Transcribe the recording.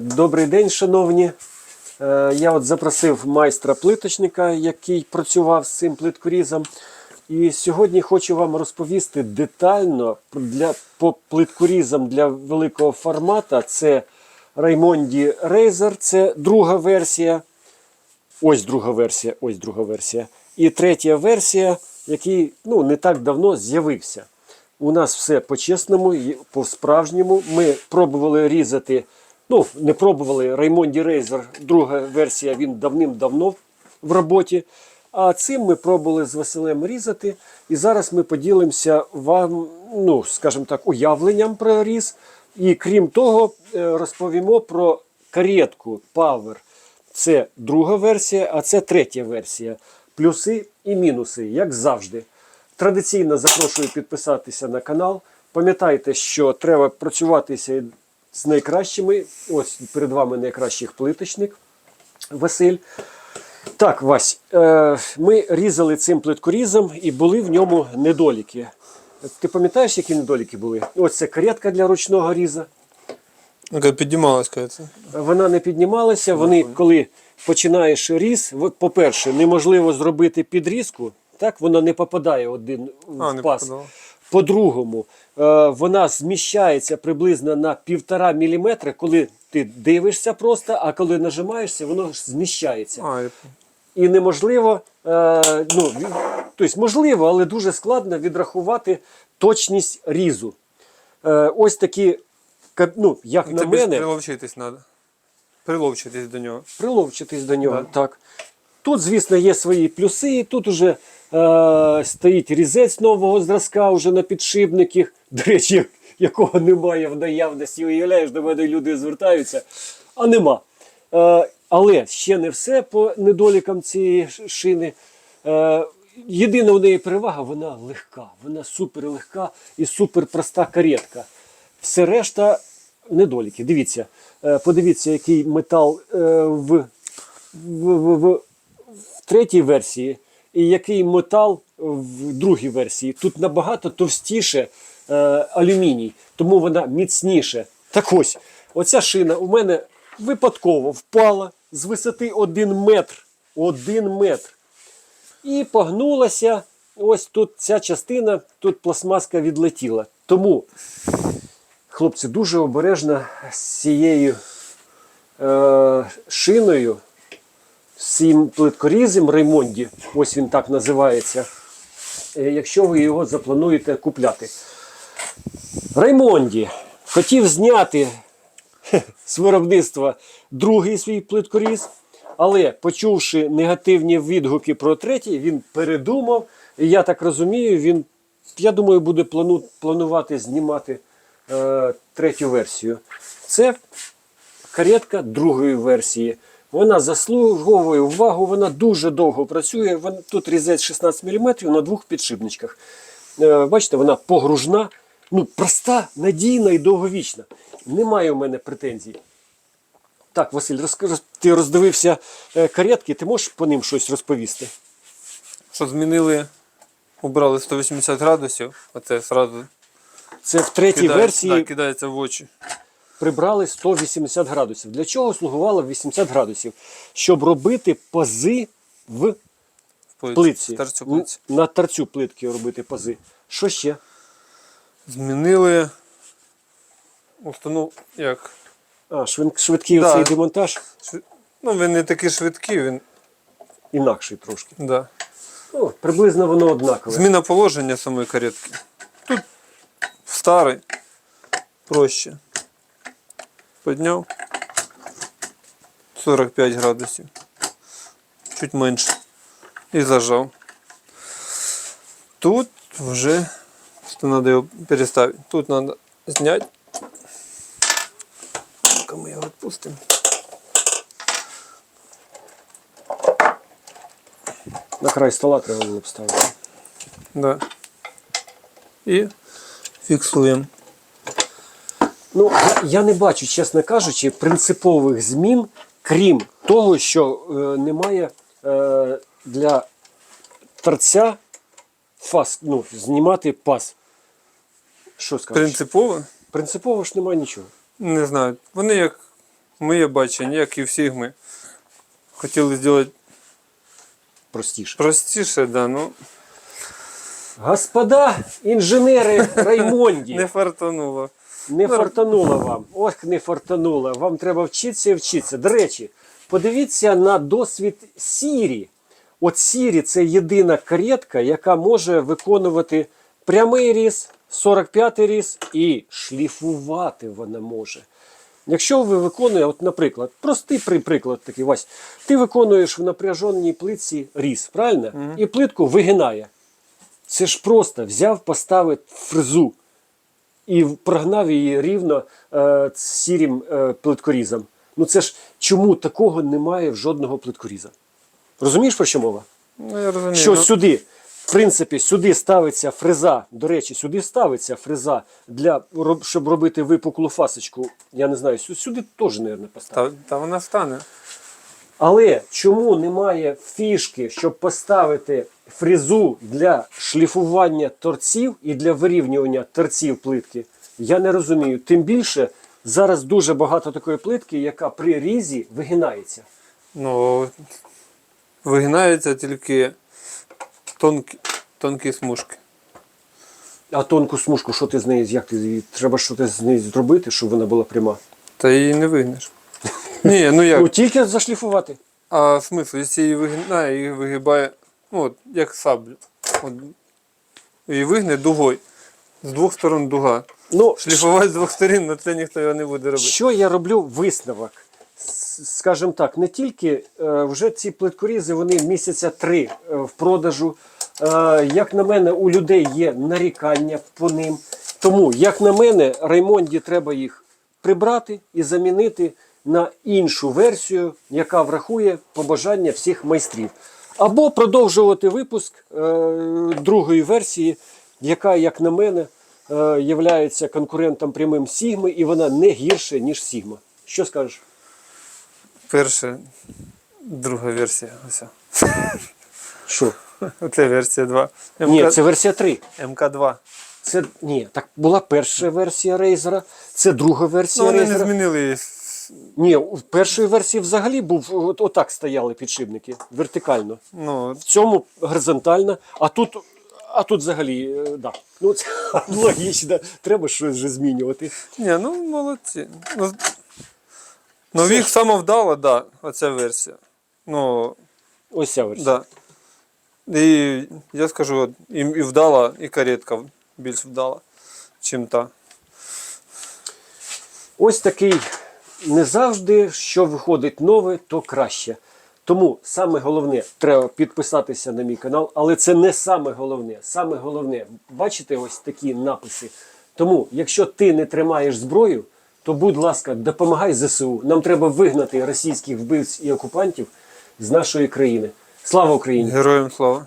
Добрий день, шановні. Е, Я от запросив майстра плиточника, який працював з цим плиткорізом. І сьогодні хочу вам розповісти детально для, по плиткорізам для великого формата. Це Raimondi Razer, це друга версія. Ось друга версія, ось друга версія. І третя версія, який ну, не так давно з'явився. У нас все по-чесному, по-справжньому. Ми пробували різати, ну, не пробували Raimondi Razer, друга версія, він давним-давно в роботі. А цим ми пробували з Василем різати. І зараз ми поділимося вам, ну, скажімо так, уявленням про різ. І крім того, е, розповімо про каретку Power. Це друга версія, а це третя версія. Плюси і мінуси, як завжди. Традиційно запрошую підписатися на канал. Пам'ятайте, що треба працюватися з найкращими. Ось перед вами найкращий плиточник Василь. Так, Вась, е, ми різали цим плиткорізом і були в ньому недоліки. Ти пам'ятаєш, які недоліки були? Ось це каретка для ручного різа. Піднімалась, кажется. Вона не піднімалася. Вони, коли починаєш різ, по-перше, неможливо зробити підрізку, так вона не попадає один А, в не пас. попадала. По-другому, е, вона зміщається приблизно на півтора міліметри, коли ти дивишся просто, а коли нажимаєшся, воно ж зміщається. А. І неможливо, е, ну, тобто можливо, але дуже складно відрахувати точність різу. Е, ось такі, ну, як на Тобі мене, приловчитись треба. Приловчитись до нього. приловчитись до нього. Да. Так. Тут, звісно, є свої плюси. і Тут уже е, стоїть різець нового зразка уже на підшипниках, до речі, якого немає в наявності. Уявляєш, до мене люди звертаються, а нема. Е, але ще не все по недолікам цієї шини. Е, єдина у неї перевага, вона легка, вона супер легка і супер проста каретка. Все решта недоліки. Дивіться, е, подивіться, який метал в, в, в, в, в третій версії, і який метал в другій версії. Тут набагато товстіше е, алюміній, тому вона міцніше. Так ось, оця шина у мене випадково впала з висоти 1 метр. 1 метр. І погнулася. Ось тут ця частина, тут пластмаска відлетіла. Тому, хлопці, дуже обережно з цією е, шиною, з цим плиткорізом Реймонді, ось він так називається, е, якщо ви його заплануєте купляти. Реймонді хотів зняти з виробництва другий свій плиткоріз, але почувши негативні відгуки про третій, він передумав. І я так розумію, він, я думаю, буде плану, планувати знімати е, третю версію. Це каретка другої версії. Вона заслуговує увагу, вона дуже довго працює. Тут різець 16 мм на двох підшипничках. Е, Бачите, вона погружна, ну, проста, надійна і довговічна. Немає у мене претензій. Так, Василь, розкажи, ти роздивився е, каретки, ти можеш по ним щось розповісти? Що змінили, убрали 180 градусів, оце сразу Це в третій кидає, версії да, кидається в очі. Прибрали 180 градусів. Для чого слугувало 80 градусів? Щоб робити пази в плитці. Старцю плитці. На торцю плитки робити пази. Що ще? Змінили установ... як? А, швидкий Да. оцей демонтаж Швид- Ну, він не такий швидкий, він. інакший трошки. Да. Ну, приблизно воно однакове. Зміна положення самої каретки. Тут старий, проще. Підняв 45 градусів. Чуть менше. І зажав. Тут вже що треба його переставити. Тут треба зняти. Ну-ка ми його відпустимо. На край стола треба було б ставити. Да. І фіксуємо. Ну, я, не бачу, чесно кажучи, принципових змін, крім того, що е, немає е, для торця фас, ну, знімати паз. Що скажеш? Принципово, Принципово ж немає нічого. не знаю, вони як моє бачення, як і всіх ми. Хотіли зробити Простіше. простіше, да, ну Господа інженери Раймонді. не фартануло. Не фартануло вам. Ох, не фартануло. Вам треба вчитися і вчитися. До речі, подивіться на досвід Сірі. От Сірі це єдина каретка, яка може виконувати прямий різ, 45-й різ і шліфувати вона може. Якщо ви виконуєте, от, наприклад, простий приклад такий, Вась, ти виконуєш в напряженій плитці різ, правильно? І плитку вигинає. Це ж просто взяв, поставив фрезу і прогнав її рівно е, сірим е, плиткорізом. Ну це ж чому такого немає в жодного плиткоріза? Розумієш про що мова? Ну, я розумію. Що ну, сюди, в принципі, сюди ставиться фреза. До речі, сюди ставиться фреза для щоб робити випуклу фасочку. Я не знаю, сюди теж, мабуть, поставити. та, та вона стане. Але чому немає фішки, щоб поставити фрезу для шліфування торців і для вирівнювання торців плитки? Я не розумію. Тим більше зараз дуже багато такої плитки, яка при різі вигинається. Ну, вигинаються тільки тонкі, тонкі смужки. А тонку смужку, що ти з нею, як ти треба щось з нею зробити, щоб вона була пряма? Та її не вигнеш. Ні, ну Ну тільки зашліфувати. А смисл, якщо її вигинає, її вигибає, ну, от, як саблю. От, її вигне дугою. З двох сторон дуга. Ну, Шліфувати з двох сторін, на це ніхто його не буде робити. Що я роблю висновок? Скажімо так, не тільки е, вже ці плиткорізи, вони місяця три е, в продажу. Е, як на мене, у людей є нарікання по ним. Тому, як на мене, Раймонді треба їх прибрати і замінити на іншу версію, яка врахує побажання всіх майстрів. Або продовжувати випуск е, другої версії, яка, як на мене, е, являється конкурентом прямим Сігми, і вона не гірше, ніж Сігма. Що скажеш? Перша, друга версія. Ось. Що? Оце версія 2. МК, Ні, це версія 3. МК2. Це ні, так була перша версія Razer, це друга версія. Ну, вони не змінили її. Ні, в першої версії взагалі був от, отак стояли підшипники вертикально. Ну, В цьому горизонтально, а тут, а тут взагалі, е, да. Ну, це логічно, треба щось вже змінювати. ні, ну молодці. Ну, ну їх самовдала, да, оця версія. Ну, Ось ця версія. да. І я скажу, от, і, і вдала, і каретка більш вдала, чим та. Ось такий не завжди, що виходить нове, то краще. Тому саме головне, треба підписатися на мій канал, але це не саме головне. Саме головне, бачите ось такі написи. Тому, якщо ти не тримаєш зброю, то будь ласка, допомагай ЗСУ. Нам треба вигнати російських вбивць і окупантів з нашої країни. Слава Україні! Героям слава.